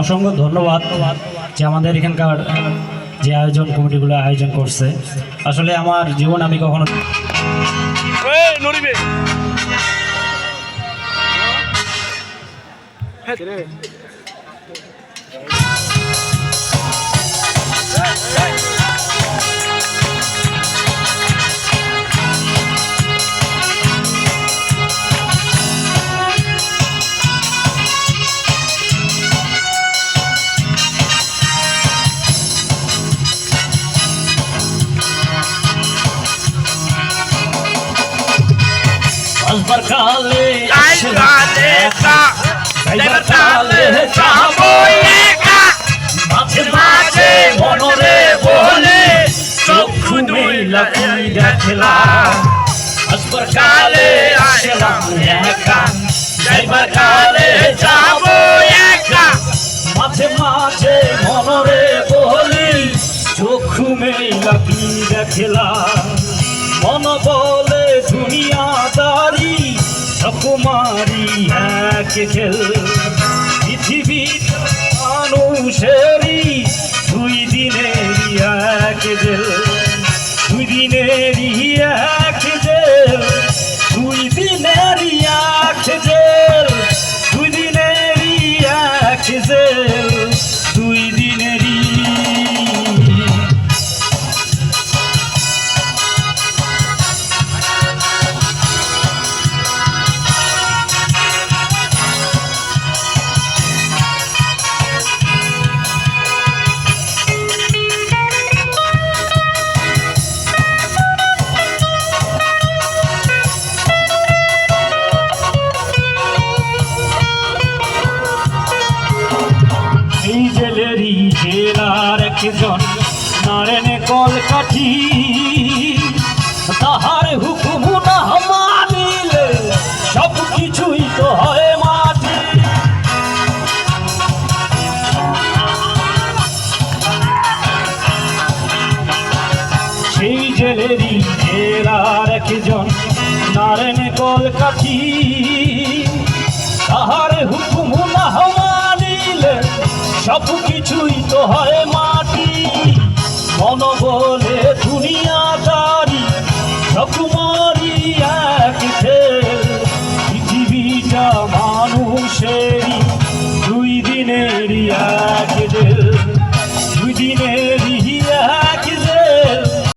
অসংখ্য ধন্যবাদ যে আমাদের এখানকার যে আয়োজন কমিটিগুলো আয়োজন করছে। আসলে আমার জীবন আমি কখনো এই আসবার কালে যাইবার কালে মাঝে মাঝে মনরে বলে চক্ষু মেলা কি দেখলাম। আসবার কালে আসলাম একা। যাইবার কালে যাব একা। মাঝে মাঝে মনরে বলি চক্ষু মেলা দেখলাম। মন বলে দুনিয়াদারি সকুমারি এক খেল। পৃথিবী মানুষেরই দুই দিনের এক জেল। দুই দিনের এক জেল। দুই দিনের এক জেল। দুই দিনের এক জেল। একজন নারেন কলকাঠি। তাহার হুকুম না মানিলে সব কিছুই তো হয় তাহার হুকুম সব কিছুই তো হয় মাটি। মন বলে দুনিয়া তারি রকুমারি এক খেল। পৃথিবীটা মানুষেরই, দুই দিনের এক দিল দুই দিনের